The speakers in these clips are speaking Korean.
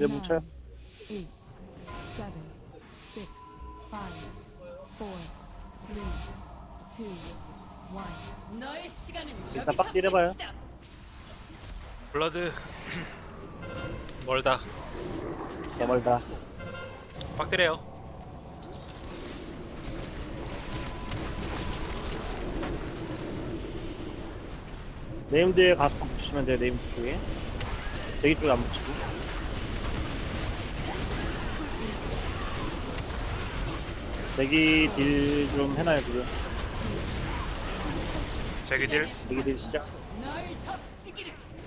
내 뭉쳐요. one. 너의 시간은 일단 빡 때려봐요. 끝이다. 블러드 멀다 개멀다. 빡 때려요 네임드에 가서 붙이면 돼요. 네임드 쪽에. 대기 쪽에 안 붙이고. 대기 딜 좀 해놔요 지금. 제기딜 대기 딜 시작.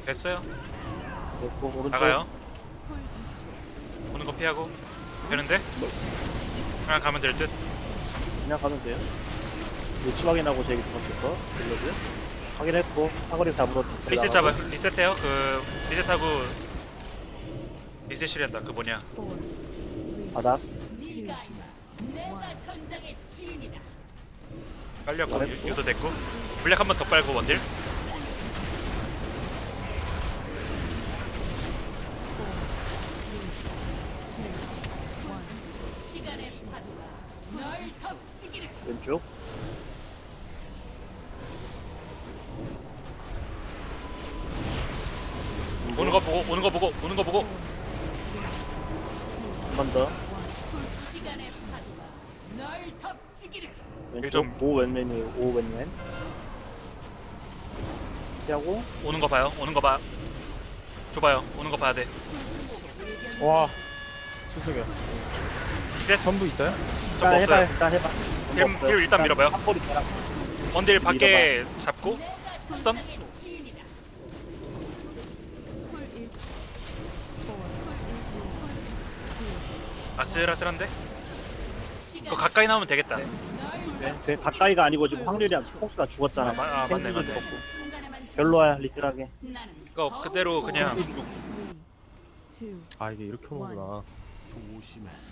됐어요 됐고 오른쪽. 나가요 오는 거 피하고 되는데 그냥 가면 될 듯 그냥 가면 돼요. 위치 확인하고 제기 두 번째 거 딜러드. 확인했고 사거리 잡으러 리셋 들어가고. 잡아 리셋해요 그 리셋하고 리셋이란다 그 뭐냐 바닥. 내가 전장의 주인이다. 빨렸고 잘했고. 유- 유도 됐고 물약 한 번 더 빨고 원딜 two, one. 시간의 파도가 널 덮치기를 왼쪽. 오는 거 보고 오는 거 보고 오는 거 보고 한 번 더. 왼쪽. 좀- 오 왼맨이에요. 오 왼맨. 피하고 오는 거 봐요 오는 거 봐 줘봐요 오는 거 봐야 돼와 죄송해요 리셋 전부 있어요? 일단 없어요. 해봐. 일단 해봐. 딜- 딜 일단 밀어봐요. 한골. 원딜 밖에 잡고. Two, 아슬아슬한데 그거 가까이 나오면 되겠다 네, 그 가까이가 아니고 지금 확률이 안- 폭스가 죽었잖아. 아, 마- 아, 맞네, 맞네. 죽었고. 별로야 리스하게. 나는 그거 그대로 그냥 two, 아 이게 이렇게 오는구나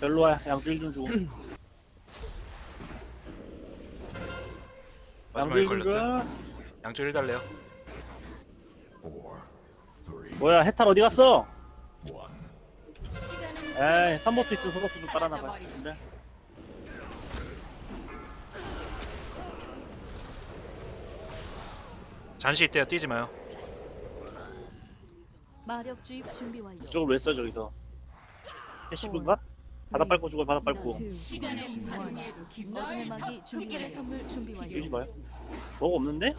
별로야 양줄 좀 주고. 마지막에 양줄 좀 걸렸어요 줘. 양쪽 1 달래요 뭐야 해탈 어디 갔어? 에이 삼보트 있으면 소보트 좀 빨아나봐. 근데 잔시 있대요 뛰지 마요 마력 주입 준비 완료. 이쪽을 왜써 저기서? 캐시브인가? 바닥 밟고 죽어 바닥 밟고. Two, 시간의 one. 무성에도 널 어둠의 막이 준비 덮치기를 선물 준비 완료. 뛰지 마요. 뭐가 없는데?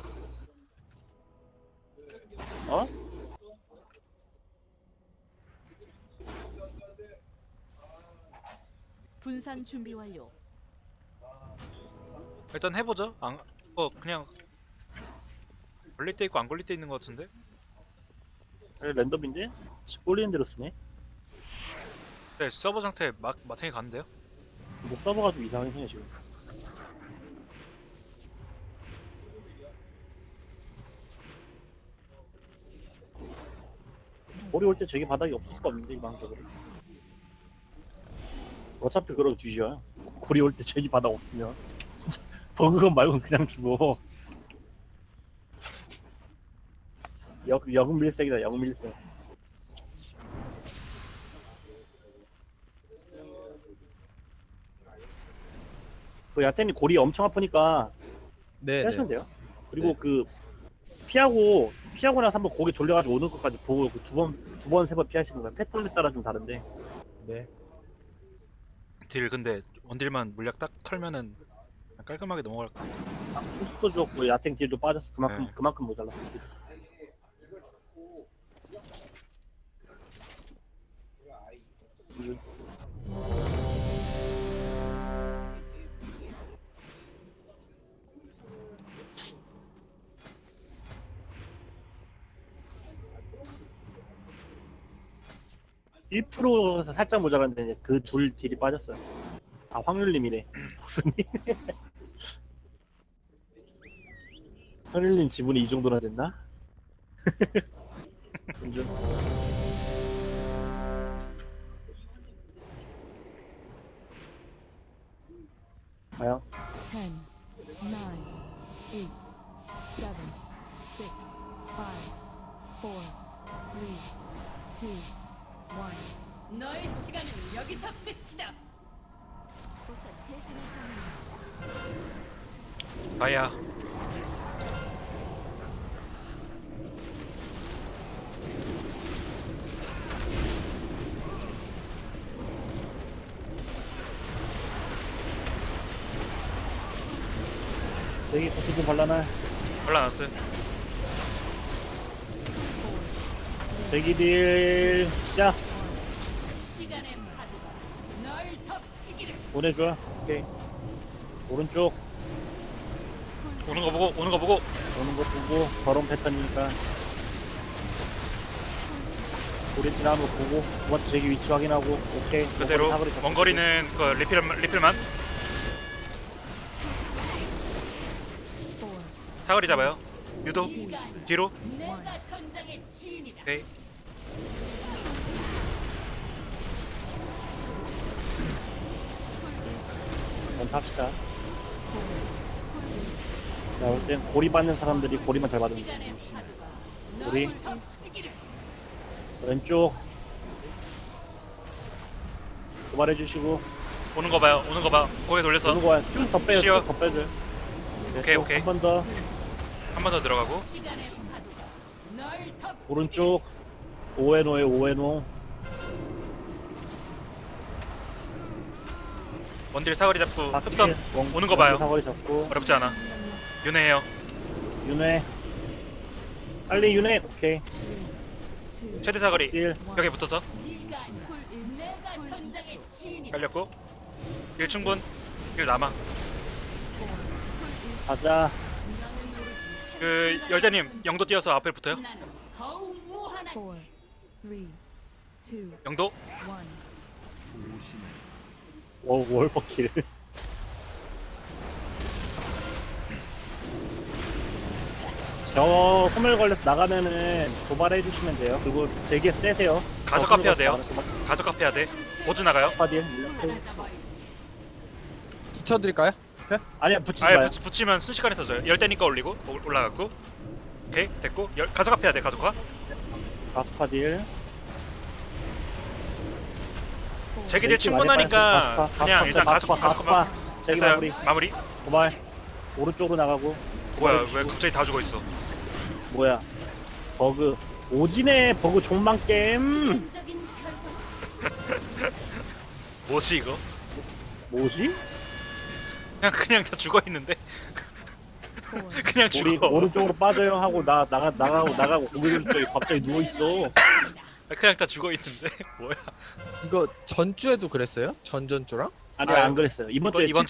어? 분산 준비 완료. 일단 해보죠 안, 어 그냥 걸릴 때 있고 안 걸릴 때 있는 것 같은데 그래, 랜덤인데? 꼴리는 대로 쓰네. 네 서버 상태 막 마탱이 가는데요 뭐 서버가 좀 이상해 지금. 머리 올 때 저기 바닥이 없을 수가 없는데 이방적으로. 어차피 그러고 뒤져요. 고리 올 때 저기 바닥 없으면 버그건 말고 그냥 죽어. 역 역은 밀색이다 역은 밀색. 그 야텐이 골이 엄청 아프니까 네 네 빼시면 돼요. 그리고 네. 그 피하고 피하고 나서 한번 고개 돌려가지고 오는 것까지 보고 그두번두 번 세 번 피하시는 거야. 패턴에 따라 좀 다른데. 네. 딜 근데 원딜만 물약 딱 털면은 그냥 깔끔하게 넘어갈 거 아, 속도 좋고 야탱 딜도 빠졌어. 그만큼 네. 그만큼 모자랐어. 음. (1%에서) 살짝 이제 그둘 딜이 빠졌어요 아 확률님이래 복수님 선일님 지분이 이 정도나 됐나? 과연? Ten, nine, eight, seven, six, five, four, three, two, one. 너의 시간은 여기서 끝이다. 우선 대상을 정합니다. 다이아 여기 버튼 좀 발라놔. 올라놨어요 대기딜 시작. 보내줘. 오케이. 오른쪽 오는 거 보고 오는 거 보고 오는 거 보고 걸음 패턴이니까. 우리 지나는 거 보고 두 번째 제기 위치 확인하고 오케이. 그대로. 먼 거리는 그 리필 리필만 사거리 잡아요 유도 뒤로. 오케이 합시다. 자, 볼땐 고리 받는 사람들이 고리만 잘 받으면 돼. 우리. 왼쪽 도발해 주시고 오는 거 봐요 오는 거 봐 고개 돌려서 오는 거야 쭉더 빼요 쉬어. 쭉더 빼줘 오케이, 오케이. 한번 더 한 번 더 들어가고. 오른쪽 오에노에 오에노. 원딜 사거리 잡고 바퀴, 흡선 원- 오는 거 봐요. 사거리 잡고. 어렵지 않아. 윤회해요. 윤회. 빨리 윤회. 오케이. 최대 사거리 1 벽에 붙어서. 깔렸고. 1 충분. 1 남아. 가자. 그 열대님 영도 뛰어서 앞에 붙어요. 나는 더욱 무한하지. four, three, two, 영도? one. 월, 월버킬. 저 소멸 걸려서 나가면은 도발해 주시면 돼요. 그리고 되게 세세요. 가속 어, 합해야 돼요. 도발- 가족 앞에야 돼. 보즈 나가요? 붙여드릴까요? 오케이. 아니야 붙이지 아예 마요. 붙, 붙이면 순식간에 터져요. 열 대니까 올리고 올- 올라갔고. 오케이 됐고. 열, 가족 앞에야 돼 가족화 가스파딜. 제기딜 충분하니까 그냥 일단 가스파, 가스파. 됐어요. 마무리. 마무리. 도발. 오른쪽으로 나가고. 뭐야 왜. 갑자기 다 죽어 있어? 뭐야. 버그. 오진의 버그 종망 게임. 뭐지 이거? 뭐지? 그냥 그냥 다 죽어 있는데 그냥 우리 죽어 오른쪽으로 빠져요 하고 나 나가 나가고 나가고 고개 돌 갑자기 누워 있어. 그냥 다 죽어 있는데 뭐야 이거 전주에도 그랬어요? 전전주랑? 아니 아유. 안 그랬어요. 이번 주에 이번 칠전